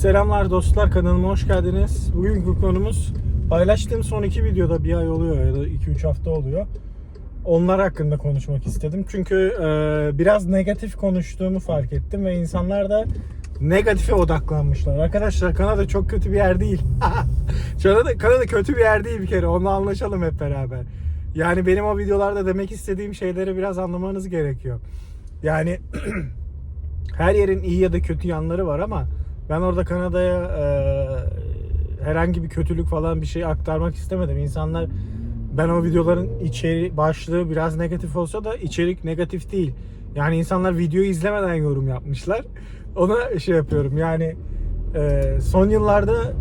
Selamlar dostlar kanalıma hoş geldiniz. Bugünkü konumuz paylaştığım son iki videoda bir ay oluyor ya da 2-3 hafta oluyor. Onlar hakkında konuşmak istedim. Çünkü e, biraz negatif konuştuğumu fark ettim ve insanlar da negatife odaklanmışlar. Arkadaşlar Kanada çok kötü bir yer değil. Kanada, Kanada kötü bir yer değil bir kere. Onunla anlaşalım hep beraber. Yani benim o videolarda demek istediğim şeyleri biraz anlamanız gerekiyor. Yani her yerin iyi ya da kötü yanları var ama ben orada Kanada'ya e, herhangi bir kötülük falan bir şey aktarmak istemedim. İnsanlar ben o videoların içeri başlığı biraz negatif olsa da içerik negatif değil. Yani insanlar videoyu izlemeden yorum yapmışlar. Ona şey yapıyorum yani e, son yıllarda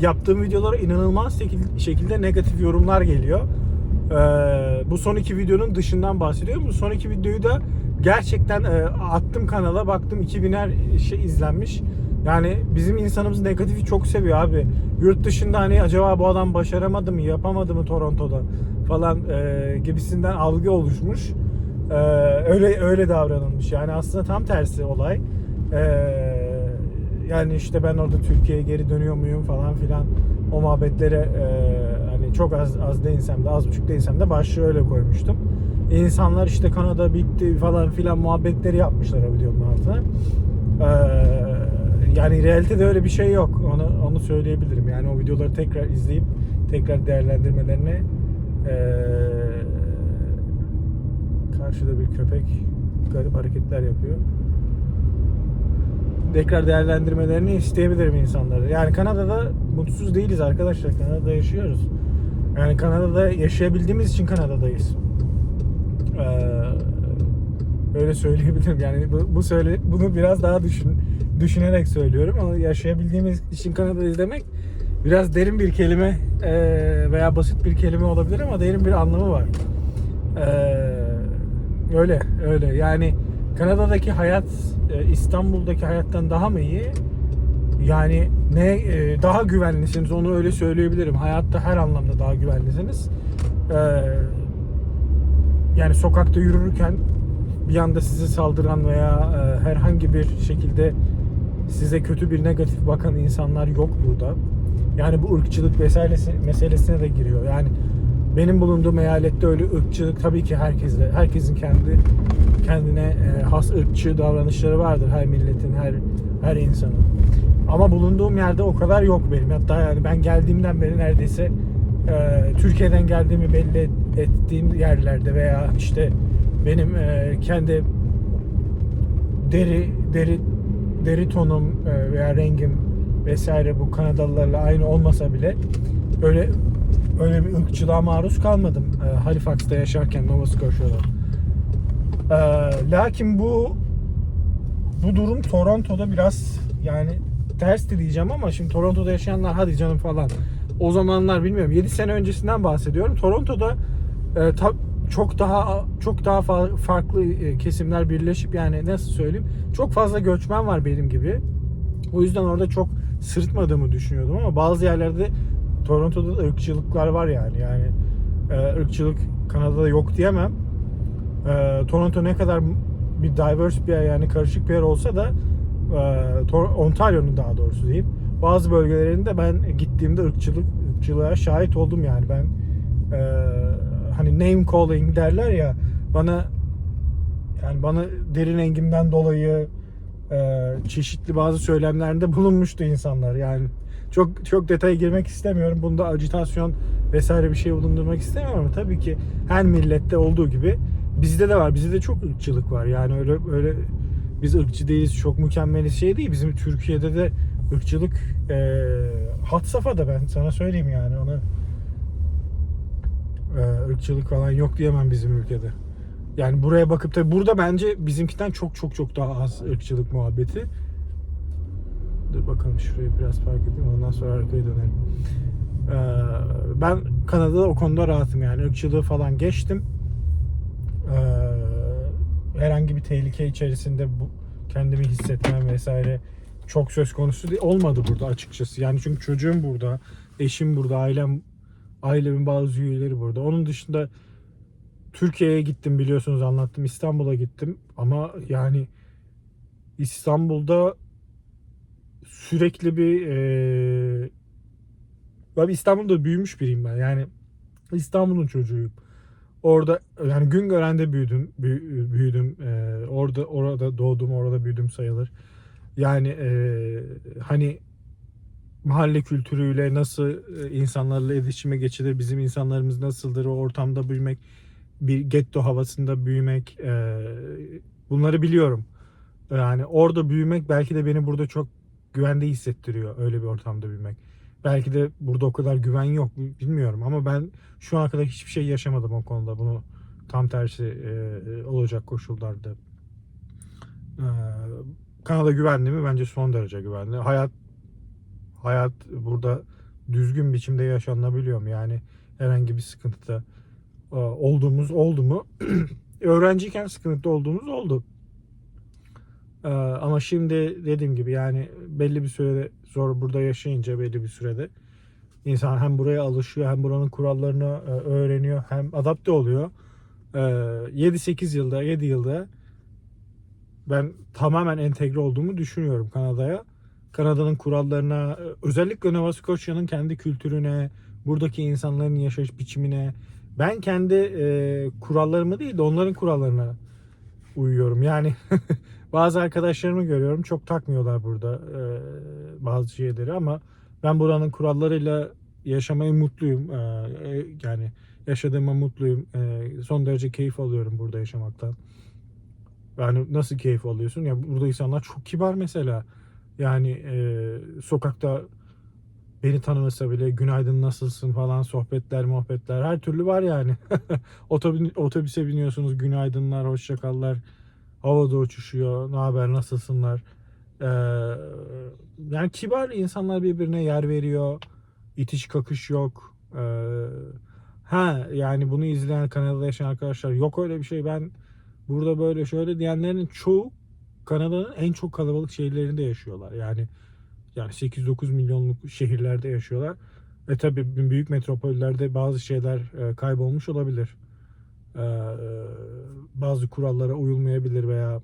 yaptığım videolara inanılmaz şekil- şekilde negatif yorumlar geliyor. Ee, bu son iki videonun dışından bahsediyorum. Bu son iki videoyu da gerçekten e, attım kanala baktım 2000'er şey izlenmiş. Yani bizim insanımız negatifi çok seviyor abi. Yurt dışında hani acaba bu adam başaramadı mı, yapamadı mı Toronto'da falan e, gibisinden algı oluşmuş. E, öyle öyle davranılmış. Yani aslında tam tersi olay. E, yani işte ben orada Türkiye'ye geri dönüyor muyum falan filan o muhabbetlere e, hani çok az az değilsem de az buçuk değilsem de başlığı öyle koymuştum. İnsanlar işte Kanada bitti falan filan muhabbetleri yapmışlar o videonun altına. E, yani realitede öyle bir şey yok. Onu onu söyleyebilirim. Yani o videoları tekrar izleyip tekrar değerlendirmelerini e, karşıda bir köpek garip hareketler yapıyor tekrar değerlendirmelerini isteyebilirim insanları. Yani Kanada'da mutsuz değiliz arkadaşlar. Kanada'da yaşıyoruz. Yani Kanada'da yaşayabildiğimiz için Kanada'dayız. Ee, öyle söyleyebilirim. Yani bu, bu söyle bunu biraz daha düşün düşünerek söylüyorum ama yaşayabildiğimiz için Kanada'dayız demek biraz derin bir kelime e, veya basit bir kelime olabilir ama derin bir anlamı var. Ee, öyle öyle. Yani Kanada'daki hayat e, İstanbul'daki hayattan daha mı iyi? Yani ne e, daha güvenlisiniz onu öyle söyleyebilirim. Hayatta her anlamda daha güvenlisiniz. Yani sokakta yürürken bir anda size saldıran veya e, herhangi bir şekilde size kötü bir negatif bakan insanlar yok burada. Yani bu ırkçılık vesairesi meselesine de giriyor. Yani benim bulunduğum eyalette öyle ırkçılık tabii ki herkeste, herkesin kendi kendine e, has ırkçı davranışları vardır her milletin, her her insanın. Ama bulunduğum yerde o kadar yok benim. Hatta yani ben geldiğimden beri neredeyse e, Türkiye'den geldiğimi belli et- ettiğim yerlerde veya işte benim e, kendi deri deri deri tonum e, veya rengim vesaire bu Kanadalılarla aynı olmasa bile öyle öyle bir ırkçılığa maruz kalmadım e, Halifax'ta yaşarken Nova Scotia'da. E, lakin bu bu durum Toronto'da biraz yani ters diyeceğim ama şimdi Toronto'da yaşayanlar hadi canım falan. O zamanlar bilmiyorum 7 sene öncesinden bahsediyorum. Toronto'da e, ta- çok daha çok daha fa- farklı e, kesimler birleşip yani nasıl söyleyeyim çok fazla göçmen var benim gibi. O yüzden orada çok sırıtmadığımı düşünüyordum ama bazı yerlerde Toronto'da da ırkçılıklar var yani. Yani e, ırkçılık Kanada'da yok diyemem. E, Toronto ne kadar bir diverse bir yer yani karışık bir yer olsa da Ontario'nun daha doğrusu diyeyim. Bazı bölgelerinde ben gittiğimde ırkçılık ırkçılığa şahit oldum yani ben hani name calling derler ya bana yani bana derin rengimden dolayı e, çeşitli bazı söylemlerinde bulunmuştu insanlar yani çok çok detaya girmek istemiyorum. Bunda acitasyon vesaire bir şey bulundurmak istemiyorum ama tabii ki her millette olduğu gibi bizde de var. Bizde de çok ırkçılık var. Yani öyle öyle biz ırkçı değiliz, çok mükemmeliz şey değil. Bizim Türkiye'de de ırkçılık e, hat safhada ben sana söyleyeyim yani onu e, ırkçılık falan yok diyemem bizim ülkede. Yani buraya bakıp da burada bence bizimkinden çok çok çok daha az ırkçılık muhabbeti. Dur bakalım şurayı biraz fark edeyim ondan sonra arkaya dönelim. Ee, ben Kanada'da o konuda rahatım yani ırkçılığı falan geçtim. Ee, herhangi bir tehlike içerisinde bu kendimi hissetmem vesaire çok söz konusu olmadı burada açıkçası. Yani çünkü çocuğum burada, eşim burada, ailem ailemin bazı üyeleri burada. Onun dışında Türkiye'ye gittim biliyorsunuz anlattım. İstanbul'a gittim ama yani İstanbul'da sürekli bir e, ben İstanbul'da büyümüş biriyim ben. Yani İstanbul'un çocuğuyum. Orada yani gün görende büyüdüm, büyü- büyüdüm. E, orada orada doğdum, orada büyüdüm sayılır. Yani e, hani mahalle kültürüyle nasıl e, insanlarla iletişime geçilir, bizim insanlarımız nasıldır, o ortamda büyümek, bir getto havasında büyümek, e, bunları biliyorum. Yani orada büyümek belki de beni burada çok güvende hissettiriyor öyle bir ortamda büyümek. Belki de burada o kadar güven yok bilmiyorum ama ben şu ana kadar hiçbir şey yaşamadım o konuda. Bunu tam tersi e, olacak koşullarda. E, Kanada güvenli mi? Bence son derece güvenli. Hayat hayat burada düzgün biçimde yaşanabiliyor mu? Yani herhangi bir sıkıntıda e, olduğumuz oldu mu? Öğrenciyken sıkıntıda olduğumuz oldu. E, ama şimdi dediğim gibi yani belli bir sürede zor burada yaşayınca belli bir sürede insan hem buraya alışıyor hem buranın kurallarını e, öğreniyor hem adapte oluyor. E, 7-8 yılda 7 yılda ben tamamen entegre olduğumu düşünüyorum Kanada'ya. Kanada'nın kurallarına, özellikle Nova Scotia'nın kendi kültürüne, buradaki insanların yaşayış biçimine, ben kendi e, kurallarımı değil de onların kurallarına uyuyorum. Yani bazı arkadaşlarımı görüyorum çok takmıyorlar burada e, bazı şeyleri ama ben buranın kurallarıyla yaşamayı mutluyum. E, e, yani yaşadığıma mutluyum. E, son derece keyif alıyorum burada yaşamaktan. Yani nasıl keyif alıyorsun? Ya burada insanlar çok kibar mesela. Yani e, sokakta beni tanımasa bile günaydın nasılsın falan sohbetler muhabbetler her türlü var yani. Otobü- Otobüse biniyorsunuz günaydınlar hoşçakallar havada uçuşuyor ne haber nasılsınlar. Ee, yani kibar insanlar birbirine yer veriyor. İtiş kakış yok. Ee, ha yani bunu izleyen Kanada'da yaşayan arkadaşlar yok öyle bir şey ben burada böyle şöyle diyenlerin çoğu Kanada'nın en çok kalabalık şehirlerinde yaşıyorlar. Yani yani 8-9 milyonluk şehirlerde yaşıyorlar. E tabi büyük metropollerde bazı şeyler e, kaybolmuş olabilir. E, bazı kurallara uyulmayabilir veya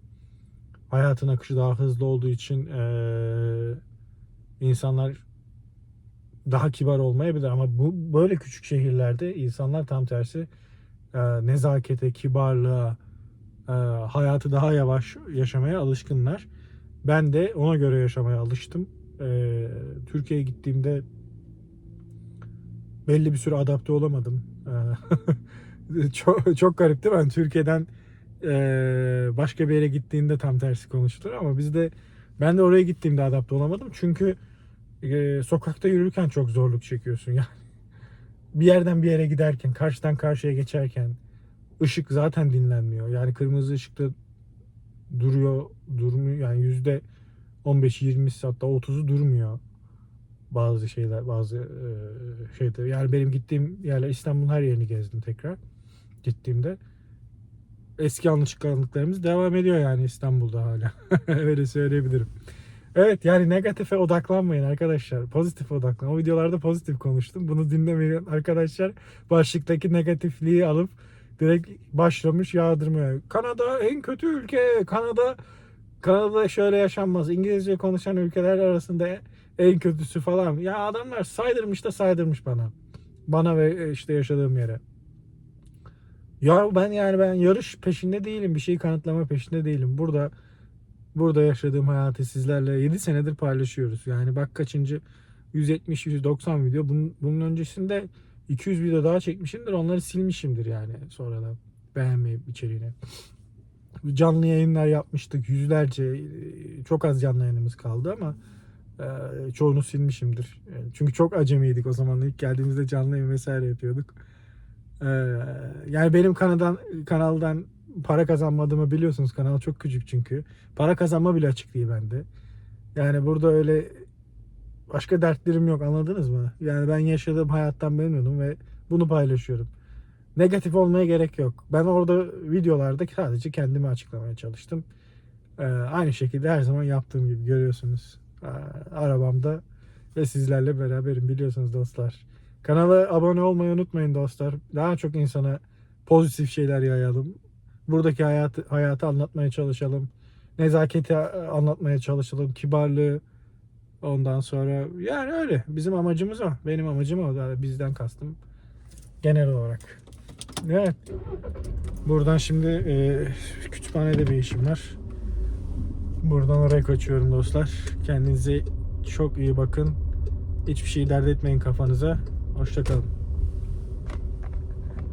hayatın akışı daha hızlı olduğu için e, insanlar daha kibar olmayabilir ama bu böyle küçük şehirlerde insanlar tam tersi e, nezakete, kibarlığa, e, hayatı daha yavaş yaşamaya alışkınlar. Ben de ona göre yaşamaya alıştım. E, Türkiye'ye gittiğimde belli bir süre adapte olamadım. E, çok, çok garip değil mi? Yani Türkiye'den başka bir yere gittiğinde tam tersi konuşulur ama bizde ben de oraya gittiğimde adapte olamadım. Çünkü sokakta yürürken çok zorluk çekiyorsun yani. Bir yerden bir yere giderken, karşıdan karşıya geçerken ışık zaten dinlenmiyor. Yani kırmızı ışıkta duruyor, durmuyor. Yani yüzde 15-20 hatta 30'u durmuyor bazı şeyler, bazı e, şeyler. Yani benim gittiğim yerler İstanbul'un her yerini gezdim tekrar gittiğimde. Eski alışkanlıklarımız devam ediyor yani İstanbul'da hala. Öyle söyleyebilirim. Evet yani negatife odaklanmayın arkadaşlar. Pozitif odaklan. O videolarda pozitif konuştum. Bunu dinlemeyen arkadaşlar başlıktaki negatifliği alıp direkt başlamış yağdırmaya. Kanada en kötü ülke. Kanada Kanada şöyle yaşanmaz. İngilizce konuşan ülkeler arasında en kötüsü falan. Ya adamlar saydırmış da saydırmış bana. Bana ve işte yaşadığım yere. Ya ben yani ben yarış peşinde değilim. Bir şeyi kanıtlama peşinde değilim. Burada burada yaşadığım hayatı sizlerle 7 senedir paylaşıyoruz. Yani bak kaçıncı 170 190 video. Bunun, bunun öncesinde 200 video daha çekmişimdir. Onları silmişimdir yani sonradan beğenmeyip içeriğini. Canlı yayınlar yapmıştık. Yüzlerce çok az canlı yayınımız kaldı ama e, çoğunu silmişimdir. Çünkü çok acemiydik o zaman. İlk geldiğimizde canlı yayın vesaire yapıyorduk. E, Yani benim kanaldan kanaldan para kazanmadığımı biliyorsunuz. Kanal çok küçük çünkü. Para kazanma bile açık değil bende. Yani burada öyle başka dertlerim yok anladınız mı? Yani ben yaşadığım hayattan memnunum ve bunu paylaşıyorum. Negatif olmaya gerek yok. Ben orada videolarda sadece kendimi açıklamaya çalıştım. Ee, aynı şekilde her zaman yaptığım gibi görüyorsunuz. Ee, arabamda ve sizlerle beraberim biliyorsunuz dostlar. Kanala abone olmayı unutmayın dostlar. Daha çok insana pozitif şeyler yayalım. Buradaki hayatı, hayatı anlatmaya çalışalım. Nezaketi anlatmaya çalışalım. Kibarlığı, Ondan sonra yani öyle. Bizim amacımız o. Benim amacım o. Yani bizden kastım genel olarak. Evet. Buradan şimdi e, kütüphanede bir işim var. Buradan oraya kaçıyorum dostlar. Kendinize çok iyi bakın. Hiçbir şey dert etmeyin kafanıza. Hoşçakalın.